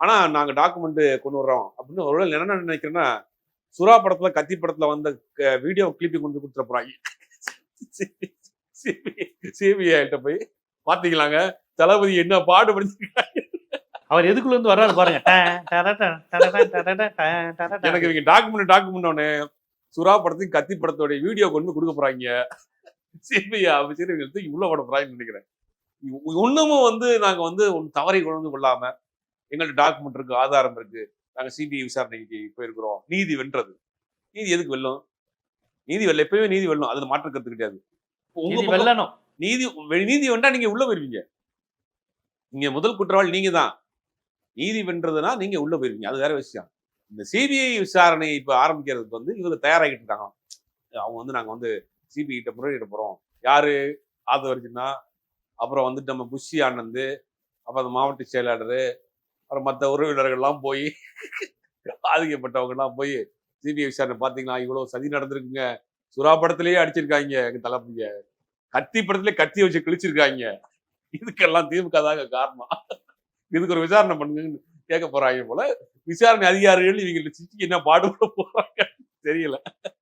ஆனா நாங்க டாக்குமெண்ட் கொண்டு வர்றோம் அப்படின்னு ஒருவேளை என்ன நினைக்கிறேன்னா சுறா படத்துல கத்தி படத்துல வந்த வீடியோ கிளிப்பி கொண்டு கொடுத்துட போறாங்க சிபிஐட்ட போய் பாத்தீங்களாங்க தளபதி என்ன பாடுபடுத்தி அவர் எதுக்குள்ள இருந்து வர்றாரு பாருங்க. எனக்கு இவங்க டாக்குமெண்ட் டாக்குமெண்ட் ஒண்ணு சுறா படத்தையும் கத்தி படத்தோட வீடியோ கொண்டு கொடுக்க போறாங்க சிபிஐ ஆஃபீஸர் இவங்க உள்ள போட போறாங்கன்னு நினைக்கிறேன் இன்னமும் வந்து நாங்க வந்து ஒன்று தவறை கொண்டு கொள்ளாம எங்கள்ட்ட டாக்குமெண்ட் இருக்கு ஆதாரம் இருக்கு. நாங்க சிபிஐ விசாரணைக்கு போயிருக்கிறோம். நீதி வென்றது. நீதி எதுக்கு வெல்லும்? நீதி வெல்ல எப்பயுமே நீதி வெல்லும் அதுல மாற்று கருத்து கிடையாது. உங்க வெல்லணும். நீதி நீதி வென்றா நீங்க உள்ள போயிருவீங்க. நீங்க முதல் குற்றவாளி நீங்க தான் நீதி வென்றதுன்னா நீங்க உள்ள போயிருவீங்க. அது வேற விஷயம். இந்த சிபிஐ விசாரணை இப்ப ஆரம்பிக்கிறதுக்கு வந்து இவங்க தயாராகிட்டு இருக்காங்க. அவங்க வந்து நாங்க வந்து சிபிஐ கிட்ட முறையிட போறோம். யாரு? ஆதவர்ஜுனா அப்புறம் வந்துட்டு நம்ம புஷி ஆனந்த். அப்புறம் அந்த மாவட்ட செயலாளர். அப்புறம் மற்ற உறவினர்கள்லாம் போய் பாதிக்கப்பட்டவங்கலாம் போய் சிபிஐ விசாரணை பார்த்தீங்களா இவ்வளோ சதி நடந்திருக்குங்க. சுறா படத்திலேயே அடிச்சிருக்காங்க. எங்கள் தளபதிய. கத்தி படத்திலே கத்தி வச்சு கிழிச்சிருக்காங்க. இதுக்கெல்லாம் திமுக தாங்க காரணம். இதுக்கு ஒரு விசாரணை பண்ணுங்கன்னு கேட்க போறாங்க போல. விசாரணை அதிகாரிகள் இவங்க சிட்டிக்கு என்ன பாடுபட போறாங்க தெரியல.